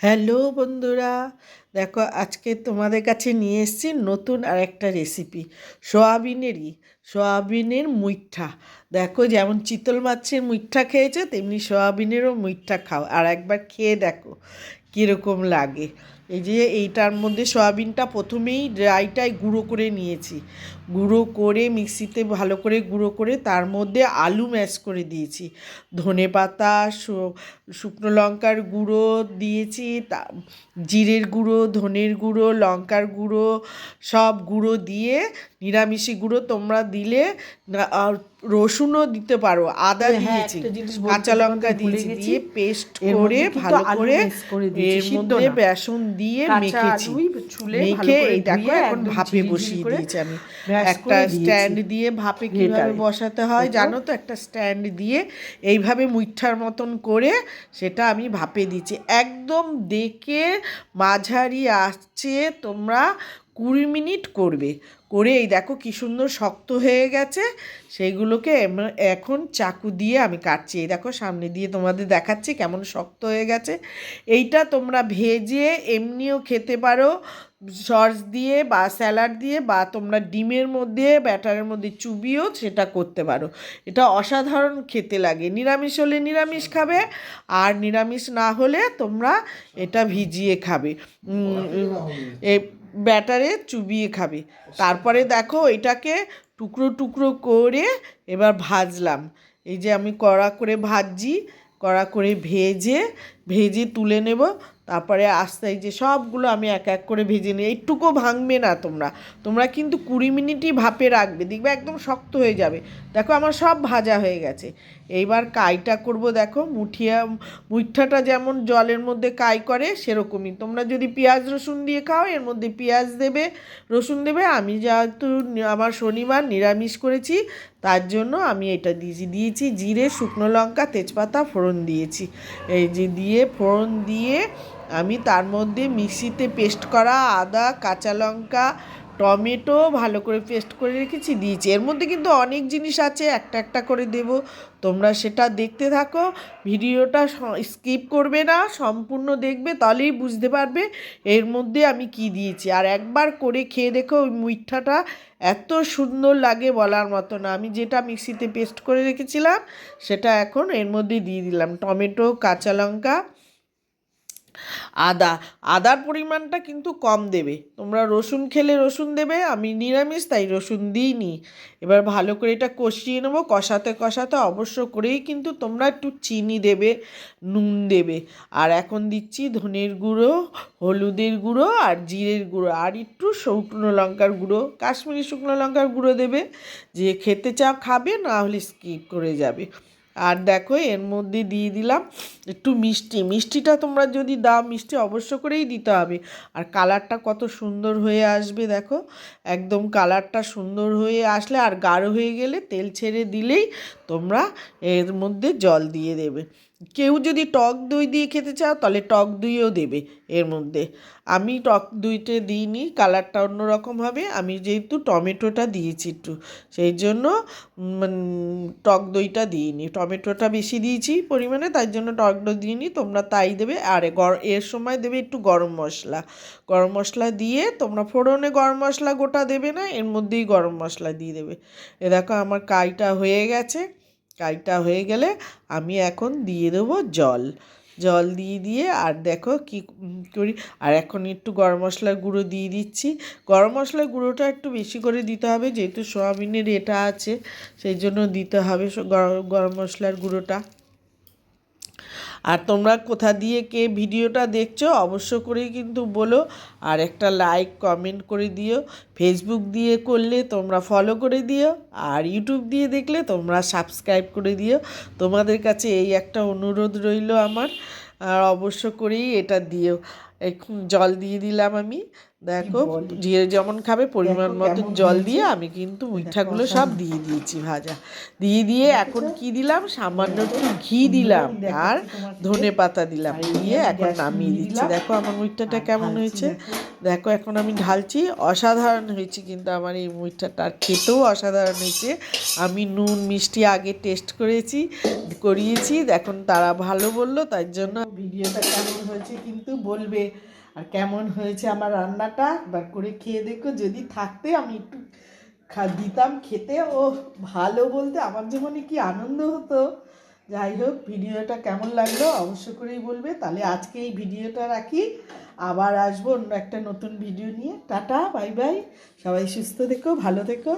Hello বন্ধুরা, দেখো আজকে তোমাদের কাছে নিয়ে এসেছি নতুন আর একটা রেসিপি সোয়াবিনেরই সোয়াবিনের মুইঠা। দেখো যেমন চিতল মাছের মুইঠা খেয়েছো, তেমনি সোয়াবিনেরও মুইঠা খাও, আর একবার খেয়ে দেখো কীরকম লাগে। এই যে এইটার মধ্যে সয়াবিনটা প্রথমেই ড্রাইটাই গুঁড়ো করে নিয়েছি। গুঁড়ো করে মিক্সিতে ভালো করে গুঁড়ো করে তার মধ্যে আলু ম্যাশ করে দিয়েছি। ধনে পাতা শুকনো লঙ্কার গুঁড়ো দিয়েছি তা জিরের গুঁড়ো ধনের গুঁড়ো লঙ্কার গুঁড়ো সব গুঁড়ো দিয়ে নিরামিষি গুঁড়ো তোমরা দিলে রসুনও দিতে পারো আদা হ্যাঁ, দিয়েছি কাঁচা লঙ্কা দিয়েছি দিয়ে পেস্ট করে ভালো করে এর মধ্যে বেসন দিয়ে মেখেছি। মেখে এই দেখো এখন ভাপে বসিয়ে দিয়েছি আমি। একটা স্ট্যান্ড দিয়ে ভাপে কীভাবে বসাতে হয় জানো তো? একটা স্ট্যান্ড দিয়ে এইভাবে মুইঠার মতন করে সেটা আমি ভাপে দিচ্ছি একদম দেখে মাঝারি আসছে তোমরা কুড়ি মিনিট করবে। করে এই দেখো কি সুন্দর শক্ত হয়ে গেছে। সেইগুলোকে এখন চাকু দিয়ে আমি কাটছি। এই দেখো সামনে দিয়ে তোমাদের দেখাচ্ছি কেমন শক্ত হয়ে গেছে। এইটা তোমরা ভেজে এমনিও খেতে পারো। সস দিয়ে বা স্যালাড দিয়ে বা তোমরা ডিমের মধ্যে ব্যাটারের মধ্যে চুবিও সেটা করতে পারো। এটা অসাধারণ খেতে লাগে। নিরামিষ হলে নিরামিষ খাবে আর নিরামিষ না হলে তোমরা এটা ভিজিয়ে খাবে। এ ব্যাটারে চুবিয়ে খাবে। তারপরে দেখো এটাকে টুকরো টুকরো করে এবার ভাজলাম। এই যে আমি কড়া করে ভাজছি, কড়া করে ভেজে ভেজে তুলে নেব। তারপরে আস্তে যে সবগুলো আমি এক এক করে ভেজে নিই। একটুকু ভাঙবে না তোমরা। তোমরা কিন্তু কুড়ি মিনিটই ভাপে রাখবে, দেখবে একদম শক্ত হয়ে যাবে। দেখো আমার সব ভাজা হয়ে গেছে। এইবার কাইটা করব দেখো, মুঠিয়া মুঠাটা যেমন জলের মধ্যে কাই করে সেরকমই। তোমরা যদি পেঁয়াজ, রসুন দিয়ে খাও, এর মধ্যে পেঁয়াজ দেবে, রসুন দেবে। আমি যেহেতু আমার শনিবার নিরামিষ করেছি, তার জন্য আমি এটা দিয়েছি দিয়েছি। জিরে, শুকনো লঙ্কা, তেজপাতা, ফোড়ন দিয়েছি। এই যে দিয়ে ফোড়ন দিয়ে আমি তার মধ্যে মিক্সিতে পেস্ট করা আদা, কাঁচা লঙ্কা, টমেটো ভালো করে পেস্ট করে রেখেছি, দিয়েছি। এর মধ্যে কিন্তু অনেক জিনিস আছে, একটা একটা করে দেব। তোমরা সেটা দেখতে থাকো। ভিডিওটা স্কিপ করবে না, সম্পূর্ণ দেখবে, তাহলেই বুঝতে পারবে এর মধ্যে আমি কি দিয়েছি। আর একবার করে খেয়ে দেখো, ওই মুইঠাটা এত সুন্দর লাগে বলার মতো না। আমি যেটা মিক্সিতে পেস্ট করে রেখেছিলাম, সেটা এখন এর মধ্যে দিয়ে দিলাম। টমেটো, কাঁচা লঙ্কা আদা, আদার পরিমাণটা কিন্তু কম দেবে। তোমরা রসুন খেলে রসুন দেবে, আমি নিরামিষ, তাই রসুন দিইনি। এবার ভালো করে এটা কষিয়ে নেব, কষাতে কষাতে অবশ্য করেই কিন্তু তোমরা একটু চিনি দেবে, নুন দেবে। আর এখন দিচ্ছি ধনের গুঁড়ো, হলুদের গুঁড়ো আর জিরের গুঁড়ো, আর একটু শুকনো লঙ্কার গুঁড়ো, কাশ্মীরি শুকনো লঙ্কার গুঁড়ো দেবে। যে খেতে চাও খাবে, না হলে স্কিপ করে যাবে। আর দেখো, এর মধ্যে দিয়ে দিলাম একটু মিষ্টি। মিষ্টিটা তোমরা যদি দাও, মিষ্টি অবশ্য করেই দিতে হবে। আর কালারটা কত সুন্দর হয়ে আসবে, দেখো। একদম কালারটা সুন্দর হয়ে আসলে, আর গাঢ় হয়ে গেলে তেল ছেড়ে দিলেই তোমরা এর মধ্যে জল দিয়ে দেবে। কেউ যদি টক দই দিয়ে খেতে চাও, তাহলে টক দইও দেবে এর মধ্যে। আমি টক দইতে দিইনি, কালারটা অন্যরকম হবে। আমি যেহেতু টমেটোটা দিয়েছি একটু, সেই জন্য টক দইটা দিইনি। টমেটোটা বেশি দিয়েছি পরিমাণে, তাই জন্য টক দই দিইনি। তোমরা তাই দেবে। আর এর সময় দেবে একটু গরম মশলা। গরম মশলা দিয়ে তোমরা ফোড়নে গরম মশলা গোটা দেবে না, এর মধ্যেই গরম মশলা দিয়ে দেবে। এ দেখো, আমার কাইটা হয়ে গেছে। কাইটা হয়ে গেলে আমি এখন দিয়ে দেবো জল। জল দিয়ে দিয়ে আর দেখো কি করি, আর এখন একটু গরম মশলার গুঁড়ো দিয়ে দিচ্ছি। গরম মশলার গুঁড়োটা একটু বেশি করে দিতে হবে, যেহেতু সোয়াবিনের এটা আছে, সেই জন্য দিতে হবে গরম মশলার গুঁড়োটা। আর তোমরা কোথা দিয়ে কে ভিডিওটা দেখছ অবশ্য করেই কিন্তু বলো। আর একটা লাইক কমেন্ট করে দিও। ফেসবুক দিয়ে করলে তোমরা ফলো করে দিও। আর ইউটিউব দিয়ে দেখলে তোমরা সাবস্ক্রাইব করে দিও। তোমাদের কাছে এই একটা অনুরোধ রইল আমার। আর অবশ্য করেই এটা দিও। এখন জল দিয়ে দিলাম আমি। দেখো? যে যেমন খাবে পরিমাণ মতন জল দিয়ে আমি কিন্তু মুইঠাগুলো দেখো, সব দিয়ে দিয়েছি ভাজা। দিয়ে দিয়ে এখন কি দিলাম? সামান্য একটু ঘি দিলাম। আর। ধনে পাতা দিলাম। দিয়ে এখন নামিয়ে দিচ্ছি। দেখো আমার মুইঠাটা আর কেমন হয়েছে। দেখো। এখন আমি ঢালছি। অসাধারণ হয়েছে কিন্তু আমার এই মুইঠাটা আর খেতেও অসাধারণ হয়েছে। আমি নুন মিষ্টি আগে টেস্ট করেছি করিয়েছি। এখন তারা ভালো বলল তাই জন্য ভিডিওটা কেমন হয়েছে কিন্তু বলবে। আর কেমন হয়েছে আমার রান্নাটা? একবার করে খেয়ে দেখো, যদি থাকতে আমি একটু খা, দিতাম খেতে। ও ভালো বলতে আমার জীবনে কি আনন্দ হতো? যাই হোক, ভিডিওটা কেমন লাগল অবশ্য করেই বলবে। তাহলে আজকে এই ভিডিওটা রাখি। আবার আসব অন্য একটা নতুন ভিডিও নিয়ে। Tata, bye bye. সবাই সুস্থ থেকো, ভালো থেকো।